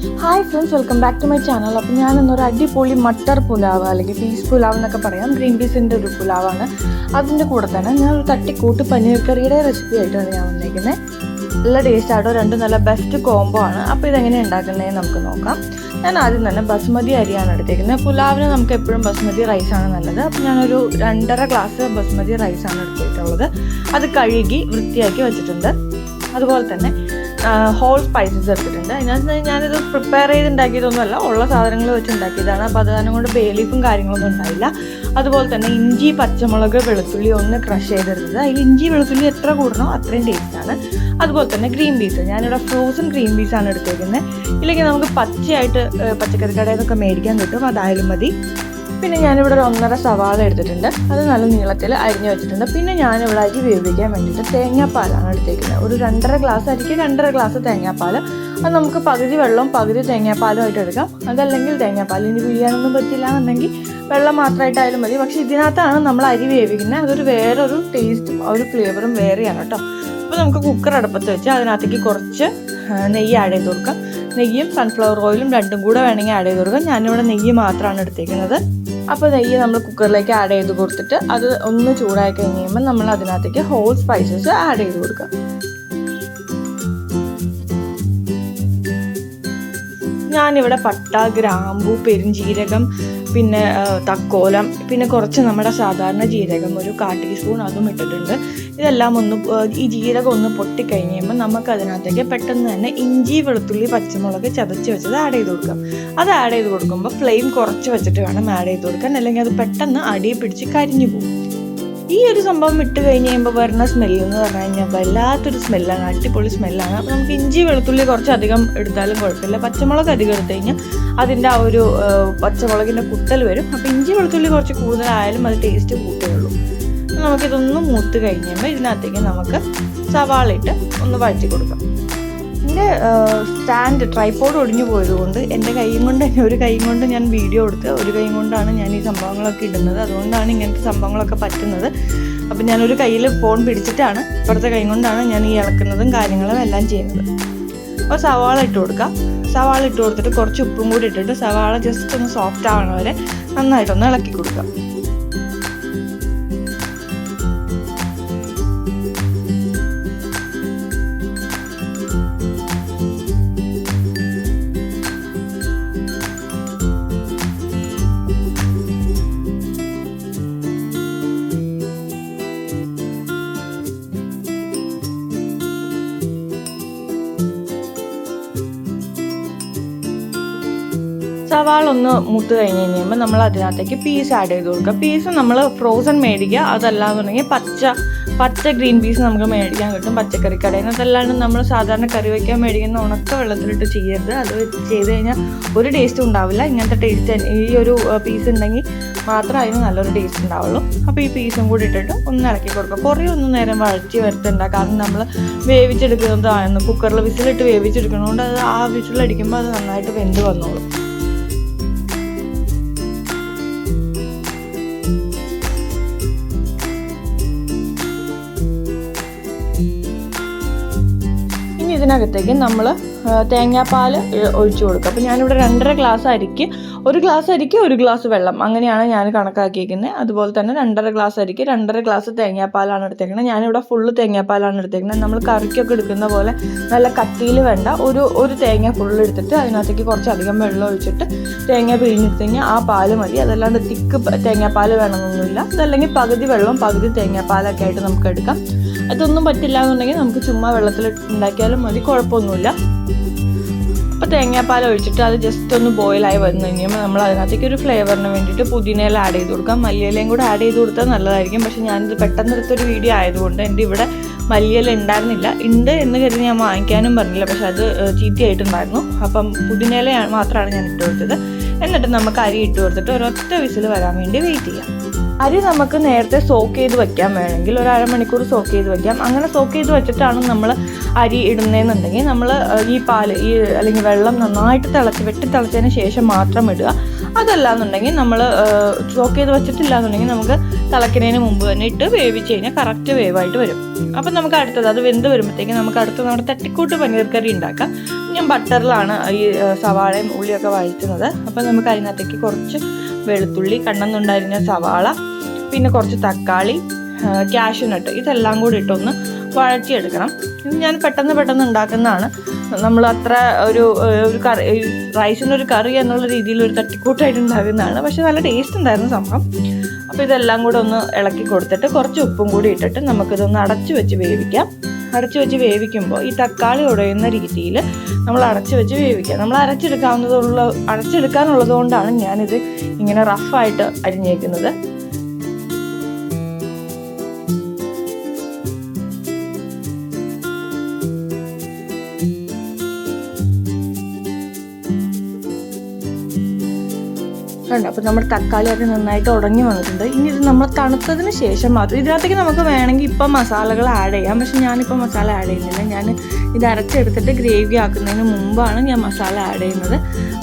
Hi friends welcome back to my channel അപ്പോൾ ഞാൻ ഇന്നൊരു അടിപൊളി മട്ടർ പുലാവ് അല്ലെങ്കിൽ പീസ് പുലാവ് എന്നൊക്കെ പറയാം. ഗ്രീൻ പീസിന്റെ ഒരു പുലാവാണ്. അതിന്റെ കൂടെ തന്നെ ഞാൻ ഒരു തട്ടിക്കൂട്ട് പനീർ കറിയുടെ റെസിപ്പി ആയിട്ടാണ് ഞാൻ വന്നിരിക്കുന്നത് നല്ല ടേസ്റ്റ് ആയിട്ടോ രണ്ടും നല്ല ബെസ്റ്റ് കോംബോ ആണ്. അപ്പോൾ ഇതെങ്ങനെ ഉണ്ടാക്കുന്നതെന്ന് നമുക്ക് നോക്കാം. ഞാൻ ആദ്യം തന്നെ ബസ്മതി അരിയാണ് എടുത്തേക്കുന്നത് പുലാവിന് നമുക്ക് എപ്പോഴും ബസ്മതി റൈസാണ് നല്ലത്. അപ്പോൾ ഞാനൊരു രണ്ടര ഗ്ലാസ് ബസ്മതി റൈസാണ് എടുത്തിട്ടുള്ളത്. അത് കഴുകി വൃത്തിയാക്കി വെച്ചിട്ടുണ്ട്. അതുപോലെ തന്നെ ഹോൾ സ്പൈസസ് എടുത്തിട്ടുണ്ട്. അതിനകത്ത് ഞാനിത് പ്രിപ്പയർ ചെയ്ത് ഉണ്ടാക്കിയതൊന്നുമല്ല ഉള്ള സാധനങ്ങൾ വെച്ച് ഉണ്ടാക്കിയതാണ് അപ്പോൾ അത് കാരണം കൊണ്ട് ബേലീഫും കാര്യങ്ങളൊന്നും ഉണ്ടായില്ല. അതുപോലെ തന്നെ ഇഞ്ചി പച്ചമുളക് വെളുത്തുള്ളി ഒന്ന് ക്രഷ് ചെയ്തെടുത്തത്. അതിൽ ഇഞ്ചി വെളുത്തുള്ളി എത്ര കൂടണോ അത്രയും ടേസ്റ്റാണ് അതുപോലെ തന്നെ ഗ്രീൻ പീസ് ഞാനിവിടെ ഫ്രോസൺ ഗ്രീൻ പീസാണ് എടുത്തേക്കുന്നത്. ഇല്ലെങ്കിൽ നമുക്ക് പച്ചയായിട്ട് പച്ചക്കറി കടയിൽ നിന്നൊക്കെ മേടിക്കാൻ കിട്ടും. അതായാലും മതി. പിന്നെ ഞാനിവിടെ ഒരു ഒന്നര സവാള എടുത്തിട്ടുണ്ട്. അത് നല്ല നീളത്തിൽ അരിഞ്ഞു വെച്ചിട്ടുണ്ട്. പിന്നെ ഞാനിവിടെ അരി വേവിക്കാൻ വേണ്ടിയിട്ട് തേങ്ങാപ്പാലാണ് എടുത്തേക്കുന്നത്. ഒരു രണ്ടര ഗ്ലാസ് അരിക്ക് രണ്ടര ഗ്ലാസ് തേങ്ങാപ്പാൽ. അത് നമുക്ക് പകുതി വെള്ളവും പകുതി തേങ്ങാപ്പാലും ആയിട്ട് എടുക്കാം. അതല്ലെങ്കിൽ തേങ്ങാപ്പാൽ ഇനി പിഴിയാനൊന്നും പറ്റില്ല എന്നുണ്ടെങ്കിൽ വെള്ളം മാത്രമായിട്ടായാലും മതി. പക്ഷേ ഇതിനകത്താണ് നമ്മൾ അരി വേവിക്കുന്നത്. അതൊരു വേറൊരു ടേസ്റ്റും ഒരു ഫ്ലേവറും വേറെയാണ് കേട്ടോ. അപ്പോൾ നമുക്ക് കുക്കർ അടുപ്പത്ത് വെച്ച് അതിനകത്തേക്ക് കുറച്ച് നെയ്യ് ആഡ് ചെയ്ത് കൊടുക്കാം. നെയ്യും സൺഫ്ലവർ ഓയിലും രണ്ടും കൂടെ വേണമെങ്കിൽ ആഡ് ചെയ്ത് കൊടുക്കാം. ഞാനിവിടെ നെയ്യ് മാത്രമാണ് എടുത്തേക്കുന്നത്. അപ്പോൾ നെയ്യ് നമ്മൾ കുക്കറിലേക്ക് ആഡ് ചെയ്ത് കൊടുത്തിട്ട് അത് ഒന്ന് ചൂടായി കഴിഞ്ഞ് കഴിയുമ്പോൾ നമ്മൾ അതിനകത്തേക്ക് ഹോൾ സ്പൈസസ് ആഡ് ചെയ്ത് കൊടുക്കാം. ഞാനിവിടെ പട്ട ഗ്രാമ്പു പെരുംജീരകം പിന്നെ തക്കോലം പിന്നെ കുറച്ച് നമ്മുടെ സാധാരണ ജീരകം ഒരു കാ ടീസ്പൂൺ അതും ഇട്ടിട്ടുണ്ട്. ഇതെല്ലാം ഒന്ന് ഈ ജീരകം ഒന്ന് പൊട്ടിക്കഴിഞ്ഞ് കഴിയുമ്പോൾ നമുക്ക് അതിനകത്തേക്ക് പെട്ടെന്ന് തന്നെ ഇഞ്ചി വെളുത്തുള്ളി പച്ചമുളക് ചതച്ച് വെച്ചത് ആഡ് ചെയ്ത് കൊടുക്കാം. അത് ആഡ് ചെയ്ത് കൊടുക്കുമ്പോൾ ഫ്ലെയിം കുറച്ച് വെച്ചിട്ട് വേണം ആഡ് ചെയ്ത് കൊടുക്കാൻ. അല്ലെങ്കിൽ അത് പെട്ടെന്ന് അടിയിൽ പിടിച്ച് കരിഞ്ഞു പോകും. ഈ ഒരു സംഭവം ഇട്ട് കഴിഞ്ഞ് കഴിയുമ്പോൾ വരുന്ന സ്മെല്ല് എന്ന് പറഞ്ഞു കഴിഞ്ഞാൽ വല്ലാത്തൊരു സ്മെല്ലാണ് അടിപൊളി സ്മെല്ലാണ് അപ്പോൾ നമുക്ക് ഇഞ്ചി വെളുത്തുള്ളി കുറച്ച് അധികം എടുത്താലും കുഴപ്പമില്ല. പച്ചമുളക് അധികം എടുത്തു കഴിഞ്ഞാൽ അതിന്റെ ആ ഒരു പച്ചമുളകിന്റെ കുത്തൽ വരും. അപ്പോൾ ഇഞ്ചി വെളുത്തുള്ളി കുറച്ച് കൂടുതലായാലും അത് ടേസ്റ്റ് കൂട്ടുകയുള്ളൂ. നമുക്കിതൊന്ന് മൂത്ത് കഴിഞ്ഞ് കഴിയുമ്പോൾ ഇതിനകത്തേക്ക് നമുക്ക് സവാള ഇട്ട് ഒന്ന് വഴറ്റി കൊടുക്കാം. എന്റെ സ്റ്റാൻഡ് ട്രൈപ്പോഡ് ഒടിഞ്ഞു പോയതുകൊണ്ട് എന്റെ കൈയും കൊണ്ട് തന്നെ ഒരു കൈയും കൊണ്ട് ഞാൻ വീഡിയോ എടുത്ത് ഒരു കൈയും കൊണ്ടാണ് ഞാൻ ഈ സംഭവങ്ങളൊക്കെ ഇടുന്നത്. അതുകൊണ്ടാണ് ഇങ്ങനത്തെ സംഭവങ്ങളൊക്കെ പറ്റുന്നത്. അപ്പം ഞാനൊരു കയ്യിൽ ഫോൺ പിടിച്ചിട്ടാണ് ഇപ്പുറത്തെ കൈ കൊണ്ടാണ് ഞാൻ ഈ ഇളക്കുന്നതും കാര്യങ്ങളും എല്ലാം ചെയ്യുന്നത്. അപ്പോൾ സവാള ഇട്ട് കൊടുക്കാം. സവാള ഇട്ട് കൊടുത്തിട്ട് കുറച്ച് ഉപ്പും കൂടി ഇട്ടിട്ട് സവാള ജസ്റ്റ് ഒന്ന് സോഫ്റ്റ് ആവണ വരെ നന്നായിട്ടൊന്ന് ഇളക്കി കൊടുക്കാം. സവാള ഒന്ന് മൂത്ത് കഴിഞ്ഞ് കഴിയുമ്പോൾ നമ്മൾ അതിനകത്തേക്ക് പീസ് ആഡ് ചെയ്ത് കൊടുക്കുക. പീസ് നമ്മൾ ഫ്രോസൺ മേടിക്കുക. അതല്ലാന്നുണ്ടെങ്കിൽ പച്ച പച്ച ഗ്രീൻ പീസ് നമുക്ക് മേടിക്കാൻ കിട്ടും. പച്ചക്കറി കടയിൽ നിന്ന് അതല്ലാണ്ട് നമ്മൾ സാധാരണ കറി വയ്ക്കാൻ മേടിക്കുന്ന ഉണക്ക വെള്ളത്തിലിട്ട് ചെയ്യരുത്. അത് ചെയ്ത് കഴിഞ്ഞാൽ ഒരു ടേസ്റ്റും ഉണ്ടാവില്ല. ഇങ്ങനത്തെ ടേസ്റ്റ് ഈ ഒരു പീസ് ഉണ്ടെങ്കിൽ മാത്രം അതിന് നല്ലൊരു ടേസ്റ്റ് ഉണ്ടാവുള്ളൂ. അപ്പോൾ ഈ പീസും കൂടി ഇട്ടിട്ട് ഒന്ന് ഇളക്കി കൊടുക്കുക. കുറേ ഒന്നും നേരം വഴറ്റി വരുത്തണ്ട. കാരണം നമ്മൾ വേവിച്ചെടുക്കുന്നതാണ് കുക്കറിൽ വിസിലിട്ട് വേവിച്ചെടുക്കുന്നതുകൊണ്ട് അത് ആ വിസിലടിക്കുമ്പോൾ അത് നന്നായിട്ട് വെന്ത് വന്നോളും. ഇനി ഇതിനകത്തേക്ക് നമ്മൾ തേങ്ങാപ്പാൽ ഒഴിച്ചു കൊടുക്കുക അപ്പോൾ ഞാനിവിടെ രണ്ടര ഗ്ലാസ് അരിക്ക് ഒരു ഗ്ലാസ് അരിക്ക് ഒരു ഗ്ലാസ് വെള്ളം. അങ്ങനെയാണ് ഞാൻ കണക്കാക്കിയിരിക്കുന്നത് അതുപോലെ തന്നെ രണ്ടര ഗ്ലാസ് അരിക്ക് രണ്ടര ഗ്ലാസ് തേങ്ങാപ്പാലാണ് എടുത്തേക്കുന്നത്. ഞാനിവിടെ ഫുള്ള് തേങ്ങാപ്പാലാണ് എടുത്തേക്കുന്നത്. നമ്മൾ കറിക്കൊക്കെ എടുക്കുന്ന പോലെ നല്ല കട്ടിയിൽ വേണ്ട ഒരു ഒരു തേങ്ങ ഫുള്ള് എടുത്തിട്ട് അതിനകത്തേക്ക് കുറച്ചധികം വെള്ളം ഒഴിച്ചിട്ട് തേങ്ങ പിഴിഞ്ഞെടുത്ത് കഴിഞ്ഞാൽ ആ പാൽ മതി. അതല്ലാണ്ട് തിക്ക് തേങ്ങാപ്പാൽ വേണമെന്നൊന്നുമില്ല അതല്ലെങ്കിൽ പകുതി വെള്ളം പകുതി തേങ്ങാപ്പാലൊക്കെ ആയിട്ട് നമുക്ക് എടുക്കാം. അതൊന്നും പറ്റില്ല എന്നുണ്ടെങ്കിൽ നമുക്ക് ചുമ്മാ വെള്ളത്തിൽ ഉണ്ടാക്കിയാലും മതി കുഴപ്പമൊന്നുമില്ല. അപ്പോൾ തേങ്ങാപ്പാൽ ഒഴിച്ചിട്ട് അത് ജസ്റ്റ് ഒന്ന് ബോയിലായി വന്നു കഴിഞ്ഞാൽ നമ്മൾ അതിനകത്തേക്ക് ഒരു ഫ്ലേവറിന് വേണ്ടിയിട്ട് പുതിനയില ആഡ് ചെയ്ത് കൊടുക്കാം. മല്ലിയിലയും കൂടെ ആഡ് ചെയ്ത് കൊടുത്താൽ നല്ലതായിരിക്കും. പക്ഷേ ഞാനിത് പെട്ടെന്ന് എടുത്തൊരു വീഡിയോ ആയതുകൊണ്ട് എന്റെ ഇവിടെ മല്ലിയില ഉണ്ടായിരുന്നില്ല. ഉണ്ട് എന്ന് കരുതി ഞാൻ വാങ്ങിക്കാനും പറഞ്ഞില്ല. പക്ഷെ അത് ചീത്തയായിട്ടുണ്ടായിരുന്നു. അപ്പം പുതിനയില മാത്രമാണ് ഞാൻ ഇട്ട് കൊടുത്തത്. എന്നിട്ട് നമുക്ക് അരി ഇട്ട് കൊടുത്തിട്ട് ഒരൊറ്റ വിസിൽ വരാൻ വേണ്ടി വെയിറ്റ് ചെയ്യാം. അരി നമുക്ക് നേരത്തെ സോക്ക് ചെയ്ത് വെക്കാൻ വേണമെങ്കിൽ ഒരു അരമണിക്കൂർ സോക്ക് ചെയ്ത് വെക്കാം. അങ്ങനെ സോക്ക് ചെയ്ത് വെച്ചിട്ടാണ് നമ്മൾ അരി ഇടുന്നതെന്നുണ്ടെങ്കിൽ നമ്മൾ ഈ പാൽ ഈ അല്ലെങ്കിൽ വെള്ളം നന്നായിട്ട് തിളച്ച് വെട്ടി തിളച്ചതിന് ശേഷം മാത്രം ഇടുക. അതല്ല എന്നുണ്ടെങ്കിൽ നമ്മൾ സോക്ക് ചെയ്ത് വെച്ചിട്ടില്ല എന്നുണ്ടെങ്കിൽ നമുക്ക് തിളക്കുന്നതിന് മുമ്പ് തന്നെ ഇട്ട് വേവിച്ച് കഴിഞ്ഞാൽ കറക്റ്റ് വേവായിട്ട് വരും. അപ്പം നമുക്ക് അടുത്തത് അത് വെന്ത് വരുമ്പോഴത്തേക്കും നമുക്ക് അടുത്ത നമ്മുടെ തട്ടിക്കൂട്ട് പനീർ കറി ഉണ്ടാക്കാം. ഞാൻ ബട്ടറിലാണ് ഈ സവാളയും ഉള്ളിയൊക്കെ വഴറ്റുന്നത്. അപ്പം നമുക്ക് അതിനകത്തേക്ക് കുറച്ച് വെളുത്തുള്ളി കണ്ണെന്നുണ്ടായിരുന്ന സവാള പിന്നെ കുറച്ച് തക്കാളി ക്യാഷ്യൂനട്ട് ഇതെല്ലാം കൂടി ഇട്ടൊന്ന് വഴറ്റിയെടുക്കണം. ഇത് ഞാൻ പെട്ടെന്ന് പെട്ടെന്ന് ഉണ്ടാക്കുന്നതാണ്. നമ്മൾ അത്ര ഒരു ഒരു കറി റൈസിനൊരു കറി എന്നുള്ള രീതിയിൽ ഒരു തട്ടിക്കൂട്ടായിട്ട് ഉണ്ടാക്കുന്നതാണ്. പക്ഷെ നല്ല ടേസ്റ്റ് ഉണ്ടായിരുന്നു സംഭവം. അപ്പോൾ ഇതെല്ലാം കൂടെ ഒന്ന് ഇളക്കി കൊടുത്തിട്ട് കുറച്ച് ഉപ്പും കൂടി ഇട്ടിട്ട് നമുക്കിതൊന്ന് അടച്ചു വെച്ച് വേവിക്കാം. അടച്ചു വെച്ച് വേവിക്കുമ്പോൾ ഈ തക്കാളി ഉടയുന്ന രീതിയിൽ നമ്മൾ അടച്ചു വെച്ച് വേവിക്കുക. നമ്മൾ അരച്ചെടുക്കാവുന്നതുള്ള അരച്ചെടുക്കാനുള്ളത് കൊണ്ടാണ് ഞാനിത് ഇങ്ങനെ റഫായിട്ട് അരിഞ്ഞേക്കുന്നത്. ഉണ്ട് അപ്പോൾ നമ്മുടെ തക്കാളി ഒക്കെ നന്നായിട്ട് ഉടഞ്ഞു വന്നിട്ടുണ്ട്. ഇനി ഇത് നമ്മൾ തണുത്തതിന് ശേഷം മാത്രം ഇതിനകത്തേക്ക് നമുക്ക് വേണമെങ്കിൽ ഇപ്പം മസാലകൾ ആഡ് ചെയ്യാം. പക്ഷെ ഞാനിപ്പോൾ മസാല ആഡ് ചെയ്യുന്നില്ല. ഞാൻ ഇത് അരച്ചെടുത്തിട്ട് ഗ്രേവി ആക്കുന്നതിന് മുമ്പാണ് ഞാൻ മസാല ആഡ് ചെയ്യുന്നത്.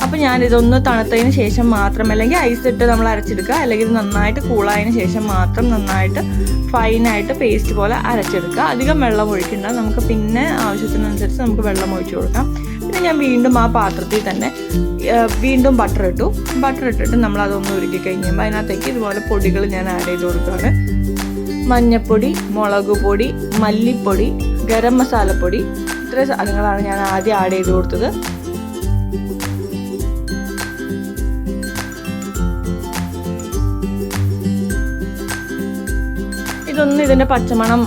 അപ്പോൾ ഞാൻ ഇതൊന്ന് തണുത്തതിന് ശേഷം മാത്രം അല്ലെങ്കിൽ ഐസ് ഇട്ട് നമ്മൾ അരച്ചെടുക്കുക. അല്ലെങ്കിൽ ഇത് നന്നായിട്ട് കൂളായതിന് ശേഷം മാത്രം നന്നായിട്ട് ഫൈനായിട്ട് പേസ്റ്റ് പോലെ അരച്ചെടുക്കുക. അധികം വെള്ളം ഒഴിക്കണ്ട. നമുക്ക് പിന്നെ ആവശ്യത്തിനനുസരിച്ച് നമുക്ക് വെള്ളം ഒഴിച്ചു കൊടുക്കാം. പിന്നെ ഞാൻ വീണ്ടും ആ പാത്രത്തിൽ തന്നെ വീണ്ടും ബട്ടർ ഇട്ടു. ബട്ടർ ഇട്ടിട്ട് നമ്മൾ അതൊന്ന് ഉരുക്കി കഴിയുമ്പോൾ അതിനകത്തേക്ക് ഇതുപോലെ പൊടികൾ ഞാൻ ആഡ് ചെയ്ത് കൊടുക്കുകയാണ്. മഞ്ഞപ്പൊടി മുളക് പൊടി മല്ലിപ്പൊടി ഗരം മസാലപ്പൊടി ഇത്ര സാധനങ്ങളാണ് ഞാൻ ആദ്യം ആഡ് ചെയ്ത് കൊടുത്തത്. ഇതൊന്ന് ഇതിന്റെ പച്ചമണം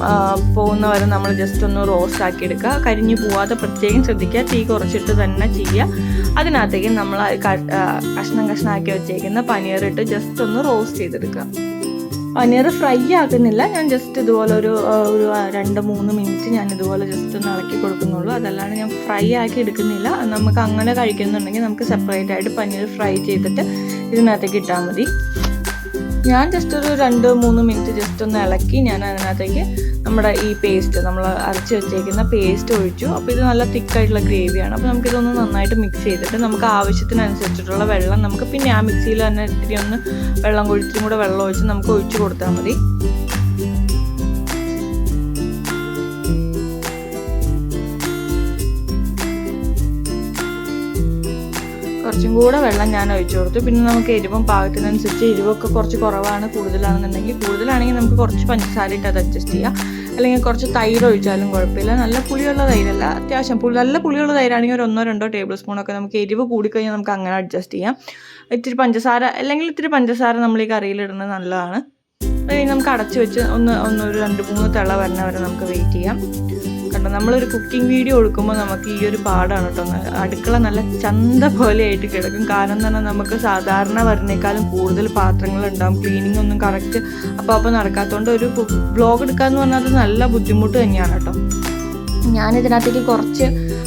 പോകുന്ന വരെ നമ്മൾ ജസ്റ്റ് ഒന്ന് റോസ്റ്റ് ആക്കി എടുക്കുക കരിഞ്ഞു പോവാതെ പ്രത്യേകം ശ്രദ്ധിക്കുക. തീ കുറച്ചിട്ട് തന്നെ ചെയ്യുക. അതിനകത്തേക്ക് നമ്മൾ കഷ്ണം കഷ്ണമാക്കി വെച്ചേക്കുന്ന പനീറിട്ട് ജസ്റ്റ് ഒന്ന് റോസ്റ്റ് ചെയ്തെടുക്കുക. പനീർ ഫ്രൈ ആക്കുന്നില്ല. ഞാൻ ജസ്റ്റ് ഇതുപോലെ ഒരു ഒരു രണ്ട് മൂന്ന് മിനിറ്റ് ഞാൻ ഇതുപോലെ ജസ്റ്റ് ഒന്ന് ഇളക്കി കൊടുക്കുന്നുള്ളൂ. അതല്ലാണ്ട് ഞാൻ ഫ്രൈ ആക്കി എടുക്കുന്നില്ല. നമുക്ക് അങ്ങനെ കഴിക്കുന്നുണ്ടെങ്കിൽ നമുക്ക് സെപ്പറേറ്റ് ആയിട്ട് പനീർ ഫ്രൈ ചെയ്തിട്ട് ഇതിനകത്തേക്ക് ഇട്ടാൽ മതി. ഞാൻ ജസ്റ്റ് ഒരു രണ്ട് മൂന്ന് മിനിറ്റ് ജസ്റ്റ് ഒന്ന് ഇളക്കി ഞാൻ അതിനകത്തേക്ക് നമ്മുടെ ഈ പേസ്റ്റ് നമ്മൾ അരച്ച് വെച്ചേക്കുന്ന പേസ്റ്റ് ഒഴിച്ചു. അപ്പോൾ ഇത് നല്ല തിക്കായിട്ടുള്ള ഗ്രേവിയാണ് അപ്പോൾ നമുക്കിതൊന്ന് നന്നായിട്ട് മിക്സ് ചെയ്തിട്ട് നമുക്ക് ആവശ്യത്തിനനുസരിച്ചിട്ടുള്ള വെള്ളം നമുക്ക് പിന്നെ ആ മിക്സിയിൽ തന്നെ ഇത്തിരി ഒന്ന് വെള്ളം കൊഴിച്ചും കൂടെ വെള്ളം ഒഴിച്ച് നമുക്ക് ഒഴിച്ചു കൊടുത്താൽ മതി. കുറച്ചും കൂടെ വെള്ളം ഞാൻ ഒഴിച്ചു കൊടുത്തു. പിന്നെ നമുക്ക് എരിവും പാകത്തിനനുസരിച്ച് എരിവൊക്കെ കുറച്ച് കുറവാണ് കൂടുതലാണെന്നുണ്ടെങ്കിൽ കൂടുതലാണെങ്കിൽ നമുക്ക് കുറച്ച് പഞ്ചസാര ഇട്ട് അത് അഡ്ജസ്റ്റ് ചെയ്യാം. അല്ലെങ്കിൽ കുറച്ച് തൈര് ഒഴിച്ചാലും കുഴപ്പമില്ല. നല്ല പുളിയുള്ള തൈരല്ല അത്യാവശ്യം പുളി നല്ല പുളിയുള്ള തൈരാണെങ്കിൽ ഒരു ഒന്നോ രണ്ടോ ടേബിൾ സ്പൂണൊക്കെ നമുക്ക് എരിവ് കൂടിക്കഴിഞ്ഞാൽ നമുക്ക് അങ്ങനെ അഡ്ജസ്റ്റ് ചെയ്യാം. ഇത്തിരി പഞ്ചസാര അല്ലെങ്കിൽ ഇത്തിരി പഞ്ചസാര നമ്മൾ ഈ കറിയിലിടുന്നത് നല്ലതാണ്. നമുക്ക് അടച്ചു വെച്ച് ഒന്ന് ഒന്ന് ഒരു രണ്ട് മൂന്ന് തിള വരുന്ന വരെ നമുക്ക് വെയിറ്റ് ചെയ്യാം. കണ്ടോ നമ്മളൊരു കുക്കിംഗ് വീഡിയോ കൊടുക്കുമ്പോൾ നമുക്ക് ഈ ഒരു പാടാണ് കേട്ടോ. അടുക്കള നല്ല ചന്ത പോലെയായിട്ട് കിടക്കും. കാരണം തന്നെ നമുക്ക് സാധാരണ വരുന്നേക്കാളും കൂടുതൽ പാത്രങ്ങൾ ഉണ്ടാവും ക്ലീനിങ് ഒന്നും കറക്റ്റ് അപ്പോൾ അപ്പോൾ നടക്കാത്തതുകൊണ്ട് ഒരു ബ്ലോഗ് എടുക്കാന്ന് പറഞ്ഞാൽ അത് നല്ല ബുദ്ധിമുട്ട് തന്നെയാണ് കേട്ടോ. ഞാനിതിനകത്തേക്ക് കുറച്ച്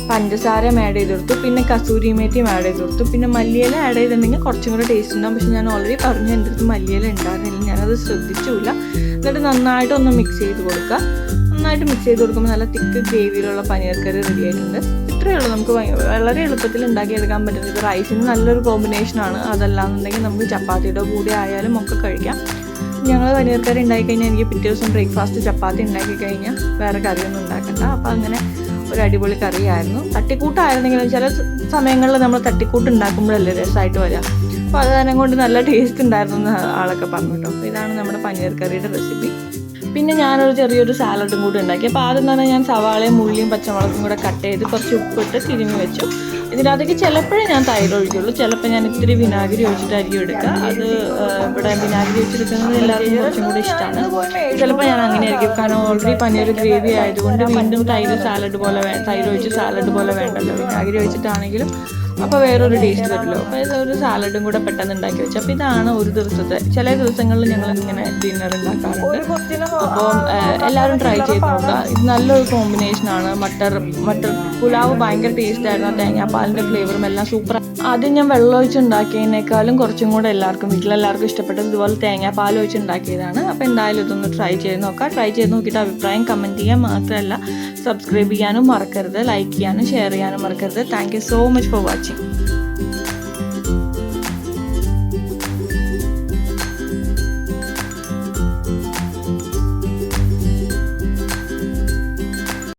പഞ്ചസാരയും ആഡ് ചെയ്ത് കൊടുത്തു. പിന്നെ കസൂരി മേത്തിയും ആഡ് ചെയ്ത് കൊടുത്തു. പിന്നെ മല്ലിയില ആഡ് ചെയ്തിട്ടുണ്ടെങ്കിൽ കുറച്ചും കൂടെ ടേസ്റ്റ് ഉണ്ടാവും. പക്ഷെ ഞാൻ ഓൾറെഡി പറഞ്ഞു എന്റെ അടുത്ത് മല്ലിയില ഉണ്ടായിരുന്നില്ല. ഞാനത് ശ്രദ്ധിച്ചില്ല എന്നിട്ട് നന്നായിട്ടൊന്ന് മിക്സ് ചെയ്ത് കൊടുക്കുക. നന്നായിട്ട് മിക്സ് ചെയ്ത് കൊടുക്കുമ്പോൾ നല്ല തിക്ക് ഗ്രേവിയിലുള്ള പനീർ കറി റെഡി ആയിട്ടുണ്ട്. ഇത്രയേ ഉള്ളൂ നമുക്ക് വളരെ എളുപ്പത്തിൽ ഉണ്ടാക്കി എടുക്കാൻ പറ്റുന്നത് ഇത് റൈസിന് നല്ലൊരു കോമ്പിനേഷനാണ് അതല്ലാന്നുണ്ടെങ്കിൽ നമുക്ക് ചപ്പാത്തിയുടെ കൂടെ ആയാലും ഒക്കെ കഴിക്കാം. ഞങ്ങൾ കറി ഉണ്ടാക്കി കഴിഞ്ഞാൽ എനിക്ക് പിറ്റേ ദിവസം ബ്രേക്ക്ഫാസ്റ്റ് ചപ്പാത്തി ഉണ്ടാക്കി കഴിഞ്ഞാൽ വേറെ കറിയൊന്നും ഉണ്ടാക്കണ്ട. അപ്പം അങ്ങനെ ഒരു അടിപൊളി കറിയായിരുന്നു. തട്ടിക്കൂട്ടായിരുന്നെങ്കിലും ചില സമയങ്ങളിൽ നമ്മൾ തട്ടിക്കൂട്ട് ഉണ്ടാക്കുമ്പോഴല്ലേ രസമായിട്ട് വരിക അപ്പോൾ അത് കൊണ്ട് നല്ല ടേസ്റ്റ് ഉണ്ടായിരുന്നു എന്ന് ആളൊക്കെ പറഞ്ഞു കേട്ടോ അപ്പോൾ ഇതാണ് നമ്മുടെ പനീർ കറിയുടെ റെസിപ്പി പിന്നെ ഞാനൊരു ചെറിയൊരു സാലഡും കൂടി ഉണ്ടാക്കി. അപ്പോൾ ആദ്യം തന്നെ ഞാൻ സവാളയും ഉള്ളിയും പച്ചമുളകും കൂടെ കട്ട് ചെയ്ത് കുറച്ച് ഉപ്പിട്ട് തിരുമ്മി വെച്ചു. ഇതിനകത്തേക്ക് ചിലപ്പോഴേ ഞാൻ തൈര് ഒഴിക്കുള്ളൂ. ചിലപ്പോൾ ഞാൻ ഇത്തിരി വിനാഗിരി ഒഴിച്ചിട്ടായിരിക്കും എടുക്കുക. അത് ഇവിടെ വിനാഗിരി ഒഴിച്ചെടുക്കുന്നത് എല്ലാവർക്കും കുറച്ചും കൂടി ഇഷ്ടമാണ് ചിലപ്പോൾ ഞാൻ അങ്ങനെ ആയിരിക്കും കാരണം ഓൾറെഡി പനീർ ഗ്രേവി ആയതുകൊണ്ട് വീണ്ടും തൈര് സാലഡ് പോലെ തൈര് ഒഴിച്ച് സാലഡ് പോലെ വേണ്ടല്ലോ. വിനാഗിരി ഒഴിച്ചിട്ടാണെങ്കിലും അപ്പോൾ വേറൊരു ടേസ്റ്റ് വരുമല്ലോ. അപ്പോൾ ഇതൊരു സാലഡും കൂടെ പെട്ടെന്ന് ഉണ്ടാക്കി വെച്ചു. അപ്പോൾ ഇതാണ് ഒരു ദിവസത്തെ. ചില ദിവസങ്ങളിൽ ഞങ്ങൾ ഇങ്ങനെ ഡിന്നർ ഉണ്ടാക്കാറുണ്ട്. അപ്പോൾ എല്ലാവരും ട്രൈ ചെയ്ത് നോക്കുക. ഇത് നല്ലൊരു കോമ്പിനേഷനാണ് മട്ടർ മട്ടർ പുലാവ് ഭയങ്കര ടേസ്റ്റ് ആയിരുന്നു ആ തേങ്ങാപ്പാൽ പാലിന്റെ ഫ്ലേവറും എല്ലാം സൂപ്പർ ആദ്യം ഞാൻ വെള്ളം ഒഴിച്ച് ഉണ്ടാക്കിയതിനേക്കാളും കുറച്ചും കൂടെ എല്ലാവർക്കും വീട്ടിലെല്ലാവർക്കും ഇഷ്ടപ്പെട്ടത് ഇതുപോലെ തേങ്ങാപ്പാൽ ഒഴിച്ച് ഉണ്ടാക്കിയതാണ് അപ്പോൾ എന്തായാലും ഇതൊന്ന് ട്രൈ ചെയ്ത് നോക്കാം ട്രൈ ചെയ്ത് നോക്കിയിട്ട് അഭിപ്രായം കമന്റ് ചെയ്യാൻ മാത്രമല്ല. സബ്സ്ക്രൈബ് ചെയ്യാനും മറക്കരുത്. ലൈക്ക് ചെയ്യാനും ഷെയർ ചെയ്യാനും മറക്കരുത്. Thank you so much for watching Martin.